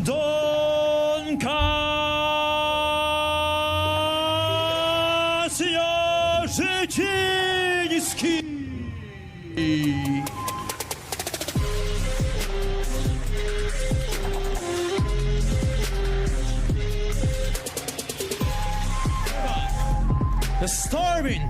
Don Casio. The Storming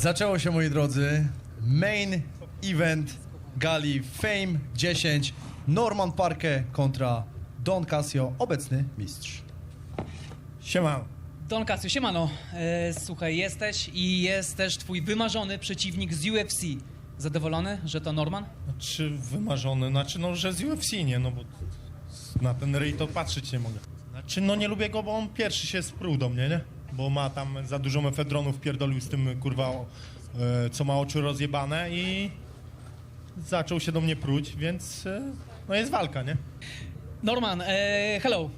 Zaczęło się, moi drodzy, main event gali Fame 10 Norman Parke kontra Don Casio, obecny mistrz. Siema. Don Casio, siemano. E, słuchaj, jesteś i jest też twój wymarzony przeciwnik z UFC. Zadowolony, że to Norman? Czy wymarzony? Znaczy, no, że z UFC, nie? No bo na ten ryj to patrzeć nie mogę. Znaczy, no nie lubię go, bo on pierwszy się sprół do mnie, nie? Bo ma tam za dużo mefedronów, pierdolił z tym, kurwa, e, co ma oczy rozjebane i zaczął się do mnie pruć, więc e, no jest walka, nie? Norman, e, hello.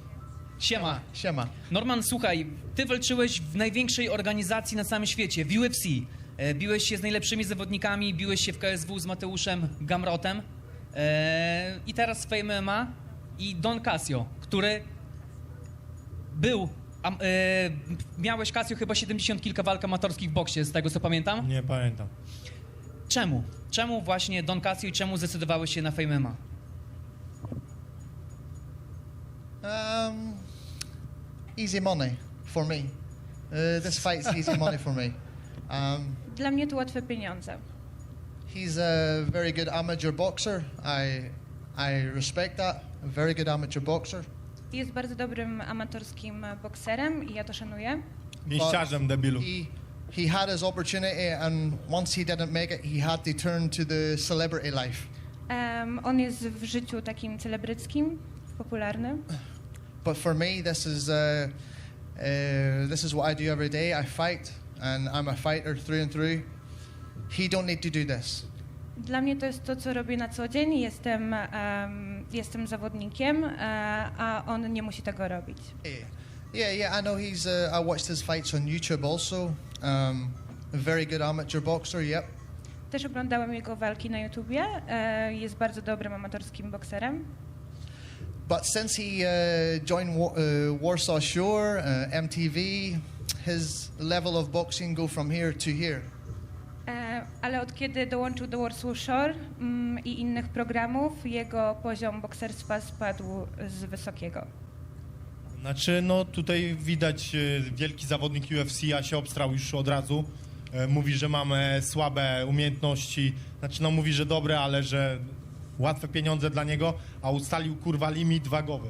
Siema. Siema. Norman, słuchaj, ty walczyłeś w największej organizacji na całym świecie, w UFC. E, biłeś się z najlepszymi zawodnikami, biłeś się w KSW z Mateuszem Gamrotem. E, I teraz w MMA i Don Casio, który był... Am, e, miałeś, Casio, chyba 70 kilka walk amatorskich w boksie, z tego co pamiętam. Nie pamiętam. Czemu? Czemu właśnie Don Casio i czemu zdecydowałeś się na Fame MMA? Um, easy money for me. Uh, this fight's easy money for me. Um, Dla mnie to łatwe pieniądze. he's a very good amateur boxer. I I respect that. A very good amateur boxer. Jest bardzo dobrym amatorskim bokserem i ja to szanuję. Mięściarzem, debilu. He he had his opportunity, and once he didn't make it, he had to turn to the celebrity life. Em, on jest w życiu takim celebryckim, popularnym. But for me, this is uh, uh, this is what I do every day. I fight, and I'm a fighter through and through. He don't need to do this. Dla mnie to jest to, co robię na co dzień. Jestem, em, jestem zawodnikiem, e, a on nie musi tego robić. Yeah, yeah, yeah. I know he's. Uh, I watched his fights on YouTube also. Um, very good amateur boxer. Yep. Też oglądałem jego walki na YouTubie. E, jest bardzo dobrym amatorskim bokserem. But since he uh, joined Wa- uh, Warsaw Shore, uh, MTV, his level of boxing go from here to here. E, ale od kiedy dołączył do Warsaw Shore mm, i innych programów, jego poziom bokserstwa spadł z wysokiego. Znaczy, no tutaj widać e, wielki zawodnik UFC, a się obstrał już od razu. E, Mówi, że mamy słabe umiejętności. Znaczy, no mówi, że dobre, ale że łatwe pieniądze dla niego, a ustalił kurwa limit wagowy.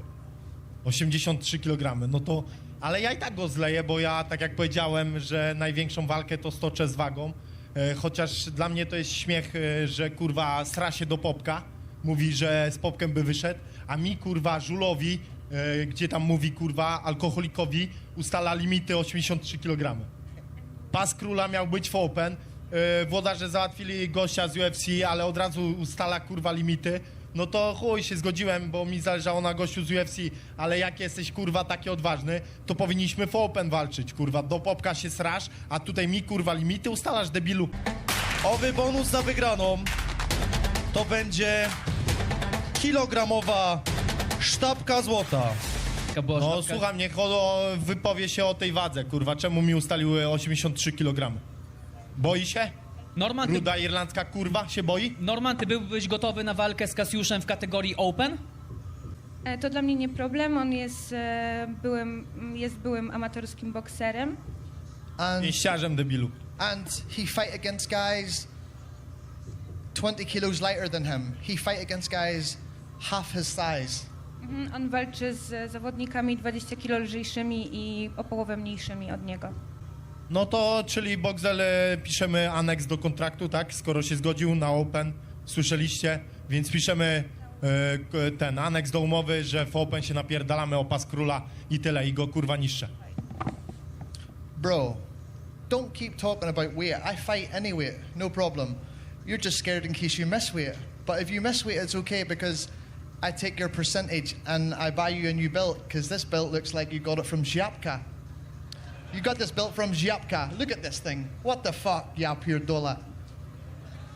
83 kg. No to, ale ja i tak go zleję, bo ja, tak jak powiedziałem, że największą walkę to stoczę z wagą. E, Chociaż dla mnie to jest śmiech, e, że kurwa sra się do popka. Mówi, że z popkiem by wyszedł, a mi kurwa żulowi, e, gdzie tam mówi kurwa alkoholikowi, ustala limity 83 kg. Pas króla miał być w Open. Włodarze załatwili gościa z UFC, ale od razu ustala kurwa limity. No to chuj się zgodziłem, bo mi zależało na gościu z UFC, ale jak jesteś kurwa taki odważny, to powinniśmy w Open walczyć, kurwa. Do popka się srasz, a tutaj mi kurwa limity ustalasz debilu. Owy bonus za wygraną to będzie kilogramowa sztabka złota. Była No sztabka. słucham, niech o, wypowie się o tej wadze, kurwa. Czemu mi ustaliły 83 kg? Boi się? Norman, ty, Ruda irlandzka kurwa się boi? Norman, ty byłbyś gotowy na walkę z Kasiuszem w kategorii Open? E, To dla mnie nie problem. On jest e, byłym, jest byłym amatorskim bokserem. And Mięściarzem debilu. and he fight against guys 20 kilos lighter than him. He fight against guys half his size. Mhm, On walczy z zawodnikami 20 kilo lżejszymi i o połowę mniejszymi od niego. No to, czyli Boxel e, piszemy aneks do kontraktu, tak? Skoro się zgodził na Open, słyszeliście, więc piszemy e, ten aneks do umowy, że w Open się napierdalamy o pas króla i tyle, i go kurwa niszczę. Bro, don't keep talking about weight. I fight any weight, no problem. You're just scared in case you miss weight. But if you miss weight, it's okay because I take your percentage and I buy you a new belt because this belt looks like you got it from Ziapka. You got this belt from Ziapka. Look at this thing. What the fuck, ya pierdola?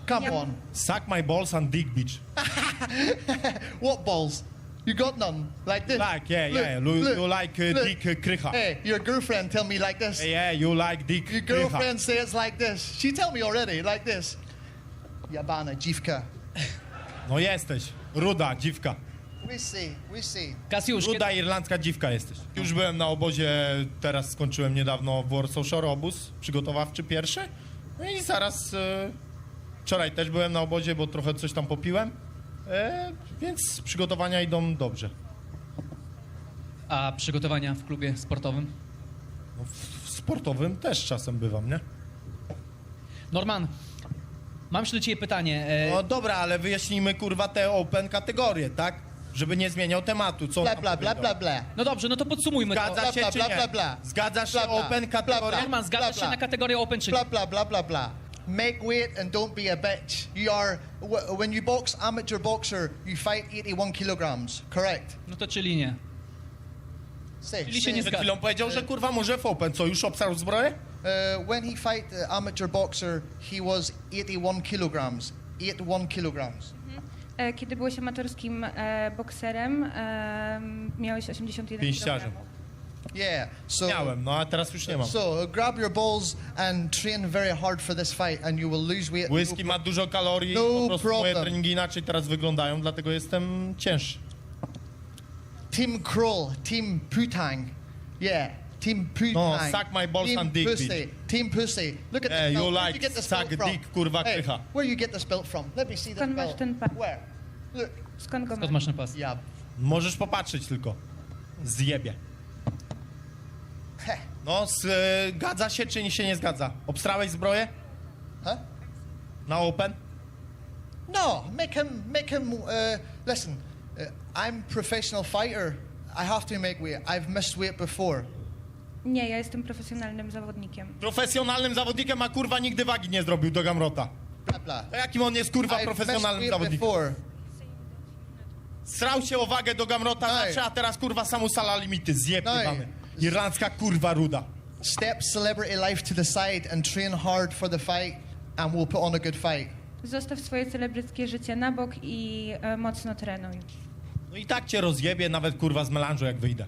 Come Yep. on. Suck my balls and dick bitch. What balls? You got none. Like this. Like, yeah, yeah. You- you like, uh, dick, uh, krycha. Hey, your girlfriend tell me like this. Yeah, you like dick Your krycha. girlfriend say it's like this. She tell me already, like this. Jabana, dziwka. No jesteś. Ruda, dziwka. We see, we see. Kasiusz, kiedy, irlandzka dziwka jesteś. Już byłem na obozie, teraz skończyłem niedawno w Warsaw Shore obóz przygotowawczy pierwszy. No i zaraz e, wczoraj też byłem na obozie, bo trochę coś tam popiłem. E, więc przygotowania idą dobrze. a przygotowania w klubie sportowym? No, w, w sportowym też czasem bywam, nie? Norman, mam jeszcze do ciebie pytanie. E, No dobra, ale wyjaśnijmy kurwa te open kategorie, tak? Żeby nie zmieniał tematu. Co on Bla, tam bla, bla, powiedział? bla, bla. no dobrze, no to podsumujmy to. Zgadza się Bla, czy bla, nie? bla, bla. Zgadzasz się Bla, bla. open Bla, bla. kategorie? Norman, zgadzasz Bla, się bla. na kategorię Open czy nie? Blah, blah, blah, blah, blah. Make weight and don't be a bitch. You are, wh- when you box amateur boxer, you fight 81 kilograms, correct? No to czyli nie. Say, Czyli się say. nie Przed zgadza. chwilą powiedział, że kurwa może w open. Co, już obstarł zbroję? Uh, when he fight the amateur boxer, he was 81 kilograms. 81 kilograms. E, Kiedy byłeś amatorskim e, bokserem, e, miałeś 81 Pięściarzem. kg. Yeah. So, Miałem, no a teraz już nie mam. so uh, grab your balls and train very hard for this fight, and you will lose weight. Whisky ma dużo kalorii, No po prostu moje problem. treningi inaczej teraz wyglądają, dlatego jestem cięższy. Team Kroll, Team Putang. Yeah, Team Putang. No, suck my balls Team and dick, pussy. bitch. Team Pussy. Look at Yeah, this you belt. Where'd like you get this suck belt from? dick, kurwa, hey, krycha. where you get this belt from? Let me see this Skąd masz belt. ten pas? Where? Look. Skąd go Skąd masz? masz ten pas? Yeah. Możesz popatrzeć tylko. Zjebie. Heh. No, zgadza się czy się nie zgadza? Obstrałeś zbroję Huh? na open? No, make him, make him, uh, listen, uh, I'm professional fighter. I have to make weight. I've missed weight before. Nie, ja jestem profesjonalnym zawodnikiem. Profesjonalnym zawodnikiem, a kurwa nigdy wagi nie zrobił do Gamrota. To jakim on jest kurwa profesjonalnym zawodnikiem? before. Srał się o wagę do Gamrota, Ej. znaczy, a teraz kurwa samu sala limity, zjeb Ej. jebany. Irlandzka kurwa ruda. Step celebrity life to the side and train hard for the fight, and we'll put on a good fight. Zostaw swoje celebryckie życie na bok i e, mocno trenuj. No i tak cię rozjebie nawet kurwa z melanżu jak wyjdę.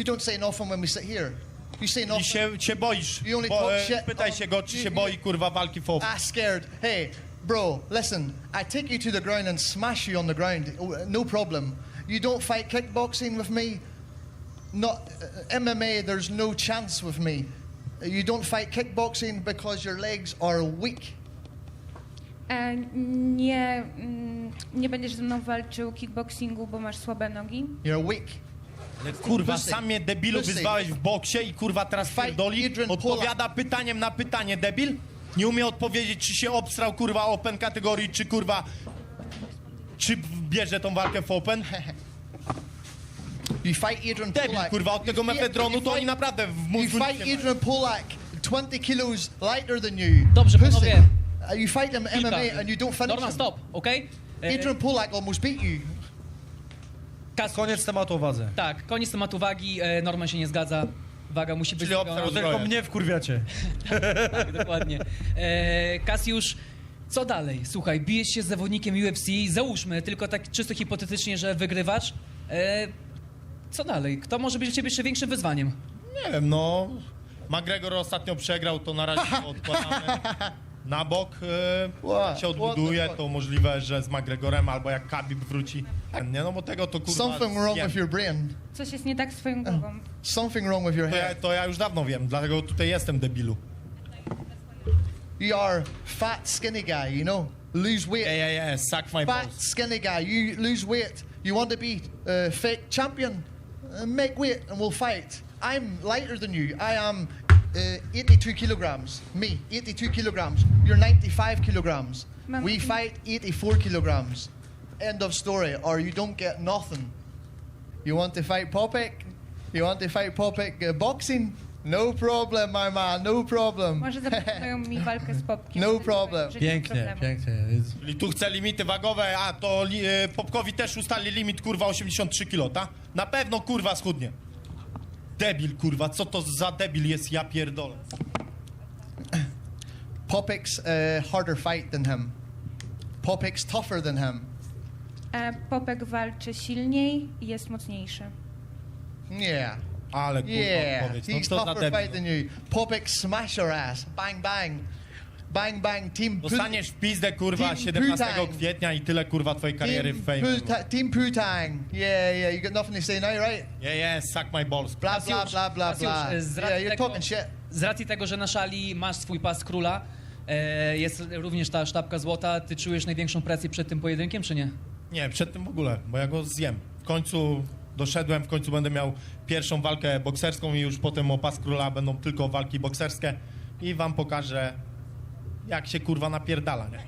You don't say nothing when we sit here. You say I nothing. się, się boisz. You only Bo, talk e, shit pytaj on- się go, czy you- się you- boi kurwa walki w open. Ah, scared. Hey, bro, listen. I take you to the ground and smash you on the ground. Oh, No problem. You don't fight kickboxing with me. Not uh, MMA. There's no chance with me. You don't fight kickboxing because your legs are weak. E, nie, mm, nie będziesz ze mną walczył kickboxingu, bo masz słabe nogi. You're weak. Ale kurwa, Pussy. sam mnie debilu wyzwałeś w boksie i kurwa teraz Fight pierdoli. Adrian Odpowiada pytaniem na pytanie, debil. Nie umie odpowiedzieć, czy się obstrał kurwa open kategorii, czy kurwa... Czy bierze tą walkę w open? You fight Adrian Debil, Polak. kurwa, od tego mefedronu to oni naprawdę w You mózgu nic fight nie mają. Adrian Polak, 20 kilos lighter than you. Dobrze, Pussy. panowie. Uh, You fight him Kilka. MMA and you don't finish Norman, him. stop, okej? E, Adrian Polak almost beat you. Kas- Koniec tematu o wadze. Tak, koniec tematu wagi. E, Norman się nie zgadza. Waga musi być Czyli Tylko mnie wkurwiacie. Tak, dokładnie. E, Kasiusz, co dalej? Słuchaj, bijesz się z zawodnikiem UFC, załóżmy, tylko tak czysto hipotetycznie, że wygrywasz. E, co dalej? Kto może być dla ciebie jeszcze większym wyzwaniem? Nie wiem, no... McGregor ostatnio przegrał, to na razie to odkładamy na bok. E, się odbuduje, to możliwe, że z McGregorem albo jak Khabib wróci. Nie, no bo tego to kurwa... Something wrong wiem. with your brain. Coś jest nie tak z twoją głową. Something wrong with your To ja, head. to ja już dawno wiem, dlatego tutaj jestem debilu. You are fat, skinny guy, you know. Lose weight. Yeah, yeah, yeah, suck my Fat, balls. skinny guy. You lose weight. You want to be uh, fake champion? Uh, make weight and we'll fight. I'm lighter than you. I am 82 kilograms. Me, 82 kilograms. You're 95 kilograms. Ma'am, We fight 84 kilograms. End of story. Or you don't get nothing. You want to fight Popek? You want to fight Popek uh, boxing? No problem, my man, no problem. Może zaproponują mi walkę z Popkiem. No problem. Pięknie, pięknie. Czyli tu chce limity wagowe, a to li, e, Popkowi też ustali limit, kurwa, 83 kg, ta? Na pewno, kurwa, schudnie. Debil, kurwa, co to za debil jest, ja pierdolę. Popek's a harder fight than him. Popek's tougher than him. E, Popek walczy silniej i jest mocniejszy. Yeah. Ale, kurwa, Yeah. odpowiedź, no He's co za tougher fight debil. than you. Popek smash your ass. Bang, bang. Bang, bang. Team Dostaniesz w pizdę, kurwa, Team 17 Putang. kwietnia i tyle, kurwa, twojej kariery w Team, fame. Puta- Team Putang. Yeah, yeah. You got nothing to say now, right? Yeah, yeah, suck my balls. Blah, blah, Kasiusz, blah, blah, Kasiusz, blah. e, z Yeah, racji you're tego- talking shit. Z racji tego, że na szali masz swój pas króla, e, jest również ta sztabka złota, ty czujesz największą presję przed tym pojedynkiem, czy nie? Nie, przed tym w ogóle, bo ja go zjem. W końcu doszedłem, w końcu będę miał pierwszą walkę bokserską i już potem o pas króla będą tylko walki bokserskie i wam pokażę, jak się kurwa napierdala, nie?